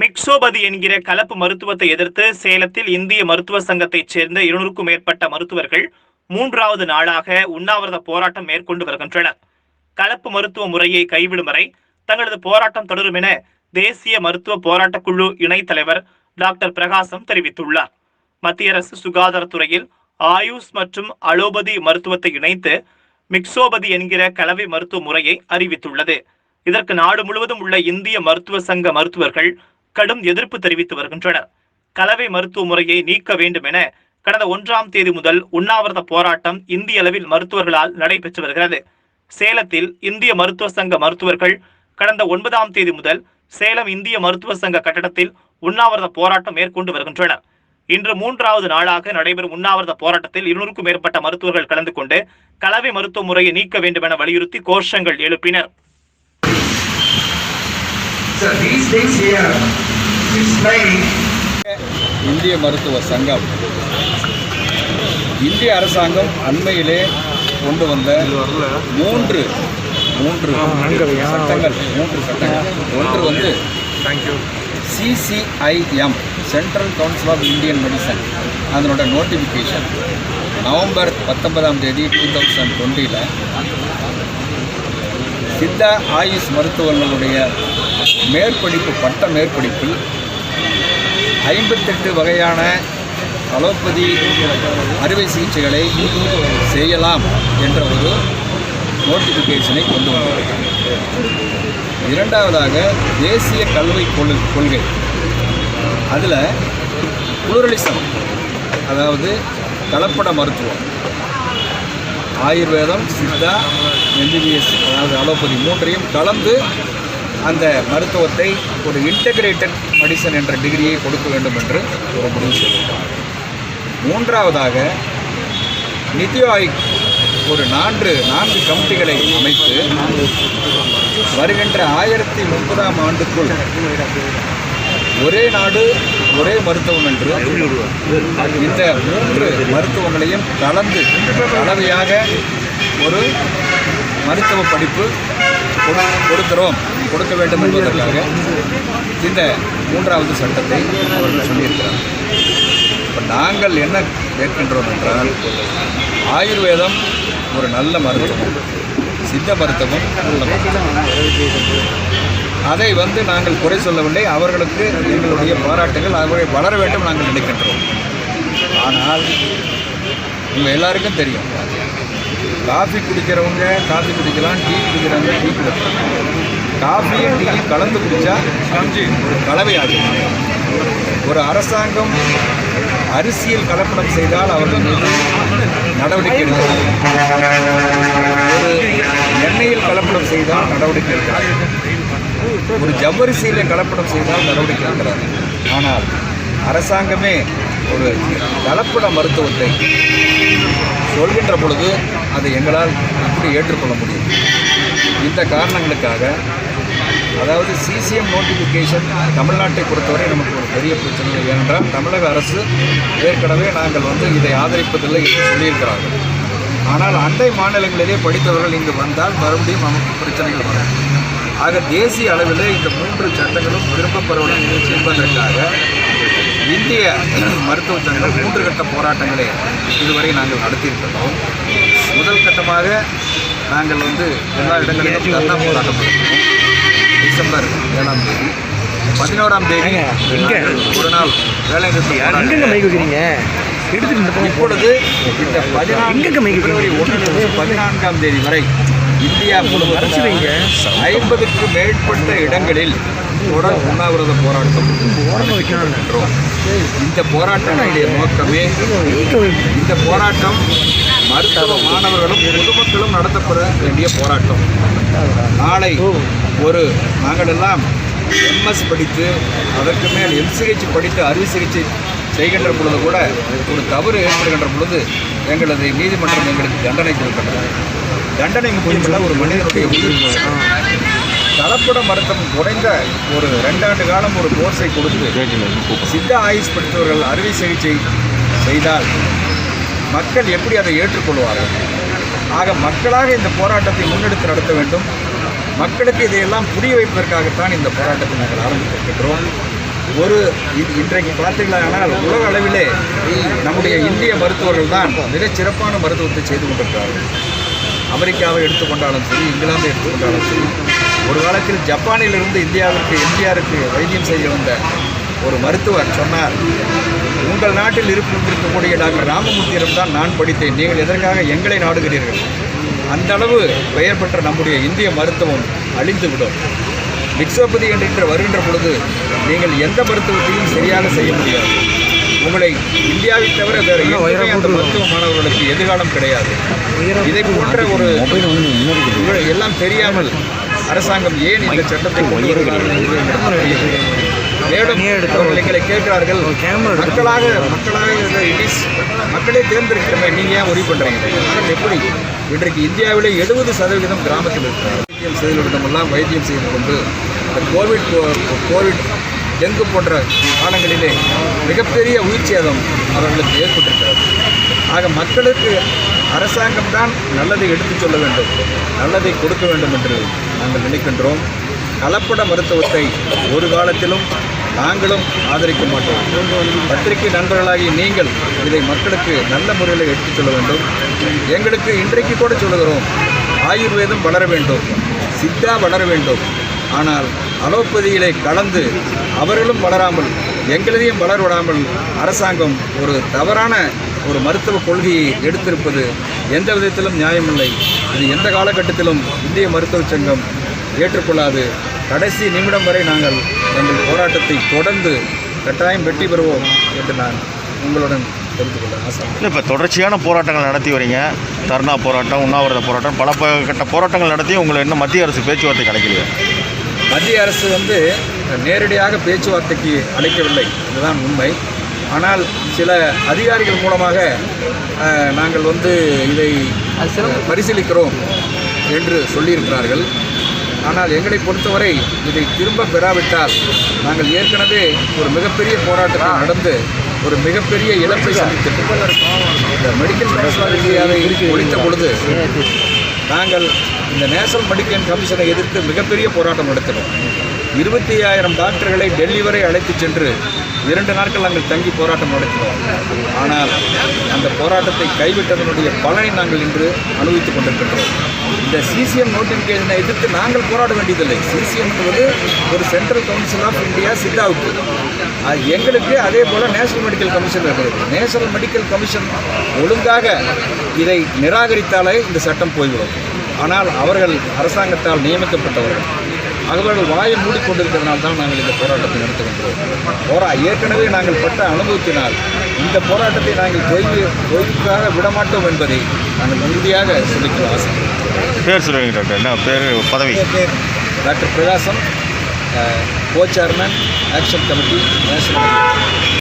மிக்சோபதி என்கிற கலப்பு மருத்துவத்தை எதிர்த்து சேலத்தில் இந்திய மருத்துவ சங்கத்தைச் சேர்ந்த இருநூறுக்கும் மேற்பட்ட மருத்துவர்கள் மூன்றாவது நாளாக உண்ணாவிரத போராட்டம் மேற்கொண்டு வருகின்றனர். கலப்பு மருத்துவ முறையை கைவிடும் வரை தங்களது போராட்டம் தொடரும் என தேசிய மருத்துவ போராட்டக் குழு இணைத் தலைவர் டாக்டர் பிரகாசம் தெரிவித்துள்ளார். மத்திய அரசு சுகாதாரத்துறையில் ஆயுஷ் மற்றும் அலோபதி மருத்துவத்தை இணைத்து மிக்சோபதி என்கிற கலவை மருத்துவ முறையை அறிவித்துள்ளது. இதற்கு நாடு முழுவதும் உள்ள இந்திய மருத்துவ சங்க மருத்துவர்கள் கடும் எதிர்ப்பு தெரிவித்து வருகின்றனர். கலவை மருத்துவ முறையை நீக்க வேண்டும் என கடந்த ஒன்றாம் தேதி முதல் உண்ணாவிரத போராட்டம் இந்திய அளவில் மருத்துவர்களால் நடைபெற்று வருகிறது. சேலத்தில் இந்திய மருத்துவ சங்க மருத்துவர்கள் கடந்த ஒன்பதாம் தேதி முதல் சேலம் இந்திய மருத்துவ சங்க கட்டடத்தில் உண்ணாவிரத போராட்டம் மேற்கொண்டு வருகின்றனர். இன்று மூன்றாவது நாளாக நடைபெறும் உண்ணாவிரத போராட்டத்தில் இருநூறுக்கும் மேற்பட்ட மருத்துவர்கள் கலந்து கொண்டு கலவை மருத்துவ முறையை நீக்க வேண்டும் என வலியுறுத்தி கோஷங்கள் எழுப்பினர். So these things here explaining இந்திய மருத்துவ சங்கம். இந்திய அரசாங்கம் அண்மையிலே கொண்டு வந்த மூன்று மூன்று சட்டங்கள் மூன்று சட்டங்கள். ஒன்று வந்து CCIM central council of Indian medicine அதனோட நோட்டிஃபிகேஷன் நவம்பர் பத்தொன்பதாம் தேதி டூ தௌசண்ட் டுவெண்ட்டியில் சித்தா ஆயுஷ் மருத்துவர்களுடைய மேற்படிப்பு பட்ட மேற்படிப்பில் ஐம்பத்தெட்டு வகையான அலோபதி அறுவை சிகிச்சைகளை செய்யலாம் என்ற ஒரு நோட்டிஃபிகேஷனை கொண்டு வந்திருக்கிறார் இரண்டாவதாக தேசிய கல்வி கொள் கொள்கை. அதில் புளூரலிசம் அதாவது கலப்பட மருத்துவம். ஆயுர்வேதம் சித்தா எம்பிபிஎஸ் அதாவது அலோபதி மூன்றையும் கலந்து அந்த மருத்துவத்தை ஒரு இன்டகிரேட்டட் மெடிசன் என்ற டிகிரியை கொடுக்க வேண்டும் என்று ஒரு முடிவு செய்திருக்கிறார். மூன்றாவதாக நிதி ஆயோக் ஒரு நான்கு நான்கு கமிட்டிகளை அமைத்து வருகின்ற ஆயிரத்தி முப்பதாம் ஆண்டுக்குள் ஒரே நாடு ஒரே மருத்துவம் என்று இந்த மூன்று மருத்துவங்களையும் கலந்து கலவையாக ஒரு மருத்துவ படிப்பு கொடுக்கிறோம் கொடுக்க வேண்டும் என்பதற்காக இந்த மூன்றாவது சட்டத்தை அவர்கள் சொல்லியிருக்கிறார். இப்போ நாங்கள் என்ன கேட்கின்றோம் என்றால் ஆயுர்வேதம் ஒரு நல்ல மருத்துவம் சித்த மருத்துவம் நல்ல அதை வந்து நாங்கள் குறை சொல்லவில்லை அவர்களுக்கு எங்களுடைய பாராட்டுகள் அவர்கள் வளர வேண்டும் நாங்கள் நினைக்கின்றோம். ஆனால் உங்கள் எல்லாருக்கும் தெரியும். காஃபி குடிக்கிறவங்க காஃபி குடிக்கலாம் டீ குடிக்கிறவங்க டீ குடிக்கலாம். காஃபியும் டீ கலந்து குடித்தா ஒரு கலவையாகும் ஒரு அரசாங்கம் அரிசியில் கலப்படம் செய்தால் அவர்கள் மீது நடவடிக்கை எடுக்கிறது ஒரு எண்ணெயில் கலப்படம் செய்தால் நடவடிக்கை எடுக்கிறார் ஒரு ஜவ்வரிசியில் கலப்படம் செய்தால் நடவடிக்கை எடுக்கிறார் ஆனால் அரசாங்கமே ஒரு கலப்பட மருத்துவத்தை சொல்கின்ற பொழுது அதை எங்களால் எப்படி ஏற்றுக்கொள்ள முடியும். இந்த காரணங்களுக்காக அதாவது சிசிஎம் நோட்டிஃபிகேஷன் தமிழ்நாட்டை பொறுத்தவரை நமக்கு ஒரு பெரிய பிரச்சனை ஏனென்றால் தமிழக அரசு ஏற்கனவே நாங்கள் வந்து இதை ஆதரிப்பதில்லை என்று சொல்லியிருக்கிறார்கள். ஆனால் அண்டை மாநிலங்களிலே படித்தவர்கள் இங்கு வந்தால் மறுபடியும் நமக்கு பிரச்சனைகள் வரும். ஆக தேசிய அளவிலே இந்த மூன்று சட்டங்களும் திரும்பப் பெற என்பதற்காக இந்திய மருத்துவ சங்கம் மூன்று கட்ட போராட்டங்களை இதுவரை நாங்கள் நடத்தியிருக்கிறோம். முதல் கட்டமாக நாங்கள் வந்து எல்லா இடங்களிலும் தர்ணா போராட்டம் நடத்தினோம். டிசம்பர் ஏழாம் தேதி. பதினோராம் தேதி ஒரு நாள் வேலை நிறுத்தம் இப்பொழுது இந்த பதினான்கு பிப்ரவரி ஒன்றிலிருந்து பதினான்காம் தேதி வரை இந்தியா. முழுவதும் ஐம்பதுக்கு மேற்பட்ட இடங்களில் தொடர் உண்ணாவிரத போராட்டம் நடத்துகின்றோம். இந்த போராட்டங்களுடைய நோக்கமே? இந்த போராட்டம் மருத்துவ மாணவர்களும் பொதுமக்களும் நடத்தப்பட வேண்டிய போராட்டம் நாளை ஒரு நாங்கள் எல்லாம் எம்எஸ் படித்து அதற்கு மேல் எம்சிஹெச் படித்து அறுவை சிகிச்சை செய்கின்ற பொழுது கூட ஒரு தவறு ஏற்படுகின்ற பொழுது எங்களது நீதிமன்றம் எங்களுக்கு தண்டனை கொடுக்கின்றது தண்டனை முக்கியமல்ல ஒரு மனிதனுடைய உயிர் கலப்பட மருத்துவம் குறைந்த ஒரு ரெண்டாண்டு காலம் ஒரு கோர்ஸை கொடுத்து சித்த ஆயுஷ் படித்தவர்கள் அறுவை சிகிச்சை செய்தால் மக்கள் எப்படி அதை ஏற்றுக்கொள்வார்கள்? ஆக மக்களாக இந்த போராட்டத்தை முன்னெடுத்து நடத்த வேண்டும். மக்களுக்கு இதையெல்லாம் புரிய வைப்பதற்காகத்தான் இந்த போராட்டத்தை நாங்கள் ஆரம்பித்திருக்கின்றோம் ஒரு இன்றைக்கு பார்த்தீர்களானால் உலக அளவிலே நம்முடைய இந்திய மருத்துவர்கள் தான் மிகச் சிறப்பான மருத்துவத்தை செய்து கொண்டிருக்கிறார்கள். அமெரிக்காவை எடுத்துக்கொண்டாலும் சரி இங்கிலாந்தை எடுத்துக்கொண்டாலும் சரி ஒரு காலத்தில் ஜப்பானிலிருந்து இந்தியாவிற்கு எம்ஜிஆருக்கு வைத்தியம் செய்ய வந்த ஒரு மருத்துவர் சொன்னார் உங்கள் நாட்டில் இருப்பு இருக்கக்கூடிய டாக்டர் ராமமூர்த்தியிடம் தான் நான் படித்தேன். நீங்கள் எதற்காக எங்களை நாடுகிறீர்கள்? அந்த அளவு பெயர் பெற்ற நம்முடைய இந்திய மருத்துவம் அழிந்துவிடும். மிக்சோபதி என்கின்ற வருகின்ற பொழுது நீங்கள் எந்த மருத்துவத்தையும் சரியாக செய்ய முடியாது. உங்களை இந்தியாவை தவிர வேறு எங்குமே அந்த மருத்துவ மாணவர்களுக்கு எதிர்காலம் கிடையாது. இதை போன்ற ஒரு எல்லாம் தெரியாமல் அரசாங்கம் ஏன் இந்த சட்டத்தை கொண்டு வருகிறார்கள். மேலும் அவர்கள் எங்களை கேட்கிறார்கள். மக்களாக மக்களாக இஸ் மக்களே தேர்ந்தெடுக்கிறமே. நீங்கள் ஏன் உறுதி பண்ணுறீங்க எப்படி? இன்றைக்கு இந்தியாவிலே எழுபது சதவீதம் கிராமத்தில் இருக்கிறார் வைத்தியம் செய்தவரிடமெல்லாம் வைத்தியம் செய்து கொண்டு இந்த கோவிட் கோவிட் டெங்கு போன்ற காலங்களிலே மிகப்பெரிய உயிர் சேதம் அவர்களுக்கு ஏற்பட்டிருக்கிறது. ஆக மக்களுக்கு அரசாங்கம் தான் நல்லதை எடுத்துச் சொல்ல வேண்டும். நல்லதை கொடுக்க வேண்டும் என்று நாங்கள் நினைக்கின்றோம். கலப்பட மருத்துவத்தை ஒரு காலத்திலும் நாங்களும் ஆதரிக்க மாட்டோம். பத்திரிகை நண்பர்களாகி நீங்கள் இதை மக்களுக்கு நல்ல முறையில் எடுத்துச் சொல்ல வேண்டும். எங்களுக்கு இன்றைக்கு கூட சொல்லுகிறோம் ஆயுர்வேதம் வளர வேண்டும் சித்தா வளர வேண்டும். ஆனால் அலோபதியிலே கலந்து அவர்களும் வளராமல் எங்களதையும் வளர விடாமல் அரசாங்கம் ஒரு தவறான ஒரு மருத்துவ கொள்கையை எடுத்திருப்பது எந்த விதத்திலும் நியாயமில்லை. இது எந்த காலகட்டத்திலும் இந்திய மருத்துவ சங்கம் ஏற்றுக்கொள்ளாது. கடைசி நிமிடம் வரை நாங்கள் எங்கள் போராட்டத்தை தொடர்ந்து கட்டாயம் வெற்றி பெறுவோம் என்று நான் உங்களுடன் தெரிந்து கொள்ள ஆசை இல்லை இப்போ தொடர்ச்சியான போராட்டங்கள் நடத்தி வரீங்க. தர்ணா போராட்டம் உண்ணாவிரத போராட்டம் பல கட்ட போராட்டங்கள் நடத்தி உங்களை இன்னும் மத்திய அரசு பேச்சுவார்த்தை கிடைக்கலையே மத்திய அரசு வந்து நேரடியாக பேச்சுவார்த்தைக்கு அழைக்கவில்லை. இதுதான் உண்மை. ஆனால் சில அதிகாரிகள் மூலமாக நாங்கள் வந்து இதை பரிசீலிக்கிறோம் என்று சொல்லியிருக்கிறார்கள். ஆனால் எங்களை பொறுத்தவரை இதை திரும்ப பெறாவிட்டால் நாங்கள் ஏற்கனவே ஒரு மிகப்பெரிய போராட்டத்தை நடந்து ஒரு மிகப்பெரிய இழப்பை சந்தித்திருக்கிறோம். இந்த மெடிக்கல் காலேஜ் ஒழித்த பொழுது நாங்கள் இந்த நேஷனல் மெடிக்கல் கமிஷனை எதிர்த்து மிகப்பெரிய போராட்டம் நடத்தினோம். இருபத்தி ஐயாயிரம் டாக்டர்களை டெல்லி வரை அழைத்துச் சென்று இரண்டு நாட்கள் நாங்கள் தங்கி போராட்டம் நடத்தினோம். ஆனால் அந்த போராட்டத்தை கைவிட்டதனுடைய பலனை நாங்கள் இன்று அனுபவித்துக் கொண்டிருக்கின்றோம். இந்த சிசிஎம் நோட்டிஃபிகேஷனை எதிர்த்து நாங்கள் போராட வேண்டியதில்லை. சிசிஎம் என்பது ஒரு சென்ட்ரல் கவுன்சில் ஆஃப் இந்தியா சித்தாவுக்கு அது எங்களுக்கு அதே போல் நேஷனல் மெடிக்கல் கமிஷன் இருக்கிறது. நேஷனல் மெடிக்கல் கமிஷன் ஒழுங்காக இதை நிராகரித்தாலே இந்த சட்டம் போய்விடும். ஆனால் அவர்கள் அரசாங்கத்தால் நியமிக்கப்பட்டவர்கள். அவர்கள் வாயை மூடிக்கொண்டிருக்கிறதுனால தான் நாங்கள் இந்த போராட்டத்தை நடத்துகின்றோம் போரா ஏற்கனவே நாங்கள் பட்ட அனுபவத்தினால் இந்த போராட்டத்தை நாங்கள் தொய்வு தொய்வுக்காக விடமாட்டோம் என்பதை நாங்கள் உறுதியாக சொல்லிக்கொள்ள ஆசை. பேர் சொல்லுவீங்க டாக்டர். என்ன பேர் பதவி? Doctor Prakasam. Co chairman action committee national